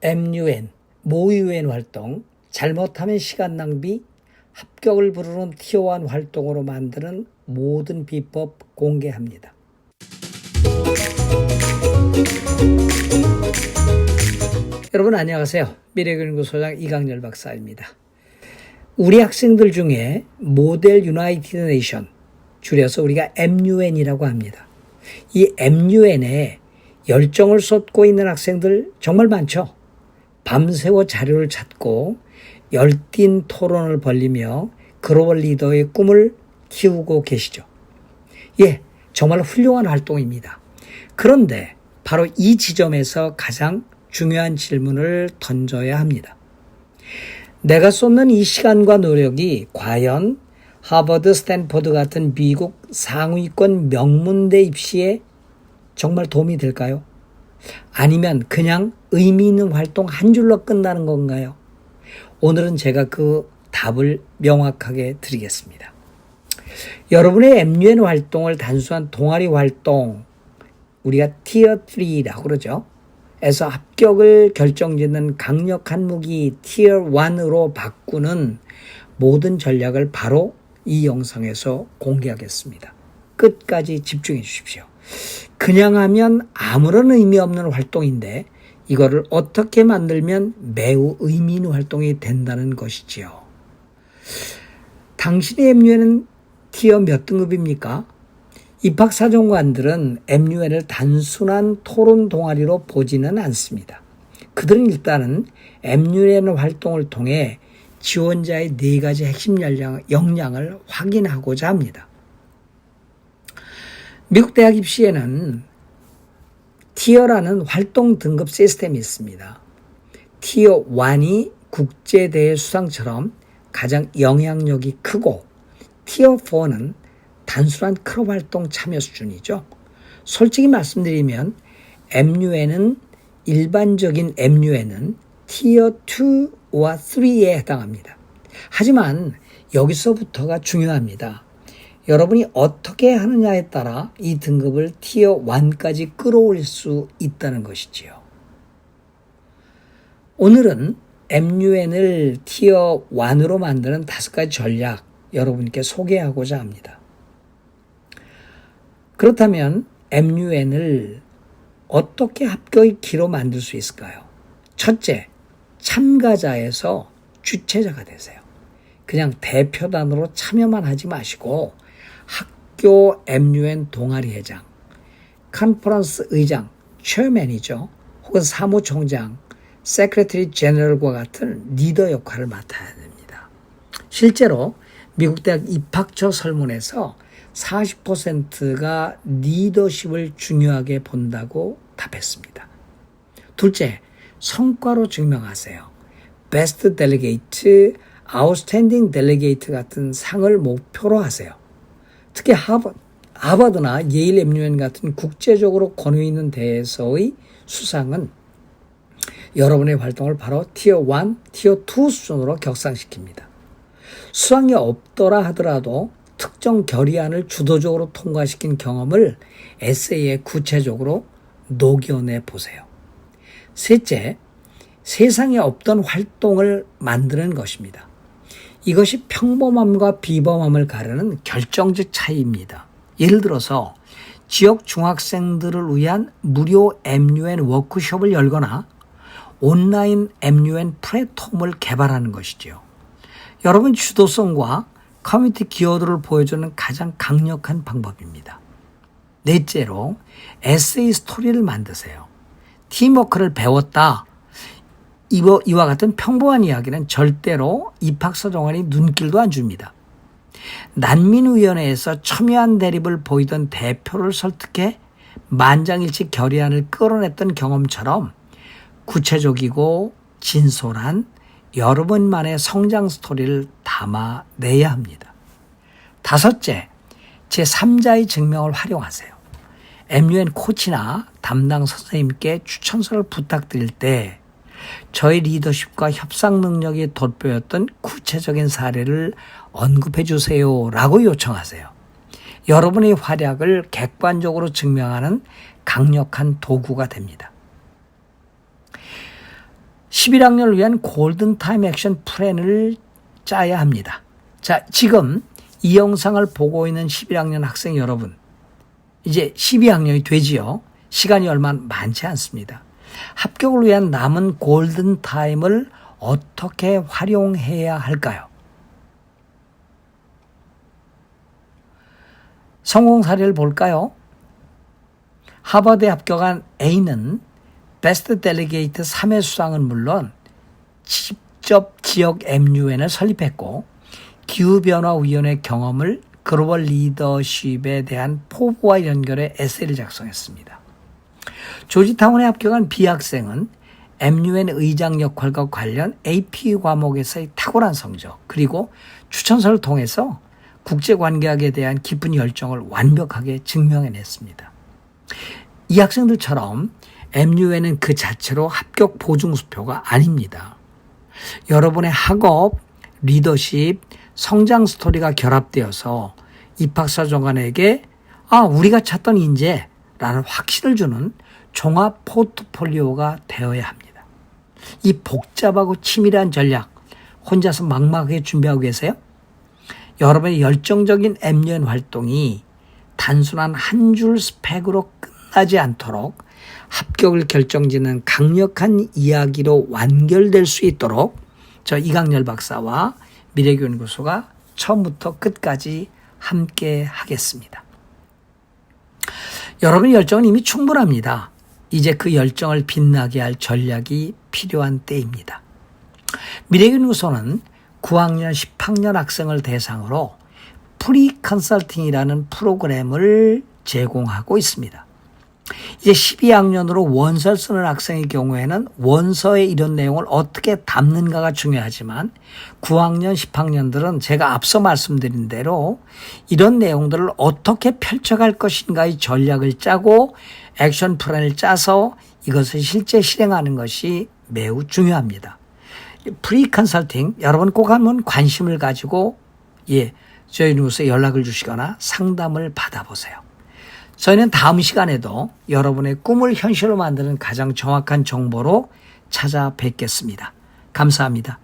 MUN, 모유엔 활동, 잘못하면 시간 낭비, 합격을 부르는 티어원 활동으로 만드는 모든 비법 공개합니다. 여러분 안녕하세요. 미래연구소장 이강렬 박사입니다. 우리 학생들 중에 모델 유나이티드 네이션, 줄여서 우리가 MUN이라고 합니다. 이 MUN에 열정을 쏟고 있는 학생들 정말 많죠. 밤새워 자료를 찾고 열띤 토론을 벌리며 글로벌 리더의 꿈을 키우고 계시죠. 예, 정말 훌륭한 활동입니다. 그런데 바로 이 지점에서 가장 중요한 질문을 던져야 합니다. 내가 쏟는 이 시간과 노력이 과연 하버드, 스탠퍼드 같은 미국 상위권 명문대 입시에 정말 도움이 될까요? 아니면 그냥 의미 있는 활동 한 줄로 끝나는 건가요? 오늘은 제가 그 답을 명확하게 드리겠습니다. 여러분의 MUN 활동을 단순한 동아리 활동, 우리가 티어 3라고 그러죠. 에서 합격을 결정짓는 강력한 무기 티어 1으로 바꾸는 모든 전략을 바로 이 영상에서 공개하겠습니다. 끝까지 집중해 주십시오. 그냥 하면 아무런 의미 없는 활동인데 이거를 어떻게 만들면 매우 의미 있는 활동이 된다는 것이지요. 당신의 MUN은 티어 몇 등급입니까? 입학사정관들은 MUN을 단순한 토론 동아리로 보지는 않습니다. 그들은 일단은 MUN 활동을 통해 지원자의 네 가지 핵심 역량을 확인하고자 합니다. 미국 대학 입시에는 티어라는 활동 등급 시스템이 있습니다. 티어 1이 국제대회 수상처럼 가장 영향력이 크고 티어 4는 단순한 클럽 활동 참여 수준이죠. 솔직히 말씀드리면 MUN은 일반적인 MUN은 티어 2와 3에 해당합니다. 하지만 여기서부터가 중요합니다. 여러분이 어떻게 하느냐에 따라 이 등급을 티어 1까지 끌어올릴 수 있다는 것이지요. 오늘은 MUN을 티어 1으로 만드는 다섯 가지 전략 여러분께 소개하고자 합니다. 그렇다면 MUN을 어떻게 합격의 기로 만들 수 있을까요? 첫째, 참가자에서 주체자가 되세요. 그냥 대표단으로 참여만 하지 마시고 학교 MUN 동아리 회장, 컨퍼런스 의장, 체어맨이죠. 혹은 사무총장, 세크레터리 제너럴과 같은 리더 역할을 맡아야 됩니다. 실제로 미국 대학 입학처 설문에서 40%가 리더십을 중요하게 본다고 답했습니다. 둘째, 성과로 증명하세요. 베스트 델리게이트, 아웃스탠딩 델리게이트 같은 상을 목표로 하세요. 특히 하버, 하버드나 예일 MUN 같은 국제적으로 권위 있는 대회에서의 수상은 여러분의 활동을 바로 티어 1, 티어 2 수준으로 격상시킵니다. 수상이 없더라 하더라도 특정 결의안을 주도적으로 통과시킨 경험을 에세이에 구체적으로 녹여내 보세요. 셋째, 세상에 없던 활동을 만드는 것입니다. 이것이 평범함과 비범함을 가르는 결정적 차이입니다. 예를 들어서 지역 중학생들을 위한 무료 MUN 워크숍을 열거나 온라인 MUN 플랫폼을 개발하는 것이지요. 여러분 주도성과 커뮤니티 기여도를 보여주는 가장 강력한 방법입니다. 넷째로 에세이 스토리를 만드세요. 팀워크를 배웠다. 이와 같은 평범한 이야기는 절대로 입학사 정원이 눈길도 안 줍니다. 난민위원회에서 첨예한 대립을 보이던 대표를 설득해 만장일치 결의안을 끌어냈던 경험처럼 구체적이고 진솔한 여러 번만의 성장 스토리를 담아내야 합니다. 다섯째, 제3자의 증명을 활용하세요. MUN 코치나 담당 선생님께 추천서를 부탁드릴 때 저의 리더십과 협상 능력이 돋보였던 구체적인 사례를 언급해 주세요 라고 요청하세요. 여러분의 활약을 객관적으로 증명하는 강력한 도구가 됩니다. 11학년을 위한 골든타임 액션 플랜을 짜야 합니다. 자, 지금 이 영상을 보고 있는 11학년 학생 여러분, 이제 12학년이 되지요. 시간이 얼마 많지 않습니다. 합격을 위한 남은 골든 타임을 어떻게 활용해야 할까요? 성공 사례를 볼까요? 하버드에 합격한 A는 베스트 델리게이트 3회 수상은 물론 직접 지역 MUN을 설립했고 기후변화위원회 경험을 글로벌 리더십에 대한 포부와 연결해 에세이를 작성했습니다. 조지타운에 합격한 B 학생은 MUN 의장 역할과 관련 AP 과목에서의 탁월한 성적 그리고 추천서를 통해서 국제관계학에 대한 깊은 열정을 완벽하게 증명해냈습니다. 이 학생들처럼 MUN은 그 자체로 합격 보증수표가 아닙니다. 여러분의 학업, 리더십, 성장 스토리가 결합되어서 입학사정관에게 아, 우리가 찾던 인재 라는 확신을 주는 종합 포트폴리오가 되어야 합니다. 이 복잡하고 치밀한 전략 혼자서 막막하게 준비하고 계세요? 여러분의 열정적인 MUN 활동이 단순한 한 줄 스펙으로 끝나지 않도록 합격을 결정짓는 강력한 이야기로 완결될 수 있도록 저 이강렬 박사와 미래교연구소가 처음부터 끝까지 함께 하겠습니다. 여러분의 열정은 이미 충분합니다. 이제 그 열정을 빛나게 할 전략이 필요한 때입니다. 미래연구소는 9학년, 10학년 학생을 대상으로 프리 컨설팅이라는 프로그램을 제공하고 있습니다. 이제 12학년으로 원서를 쓰는 학생의 경우에는 원서에 이런 내용을 어떻게 담는가가 중요하지만 9학년, 10학년들은 제가 앞서 말씀드린 대로 이런 내용들을 어떻게 펼쳐갈 것인가의 전략을 짜고 액션 플랜을 짜서 이것을 실제 실행하는 것이 매우 중요합니다. 프리 컨설팅 여러분 꼭 한번 관심을 가지고 예 저희 누구서 연락을 주시거나 상담을 받아보세요. 저희는 다음 시간에도 여러분의 꿈을 현실로 만드는 가장 정확한 정보로 찾아뵙겠습니다. 감사합니다.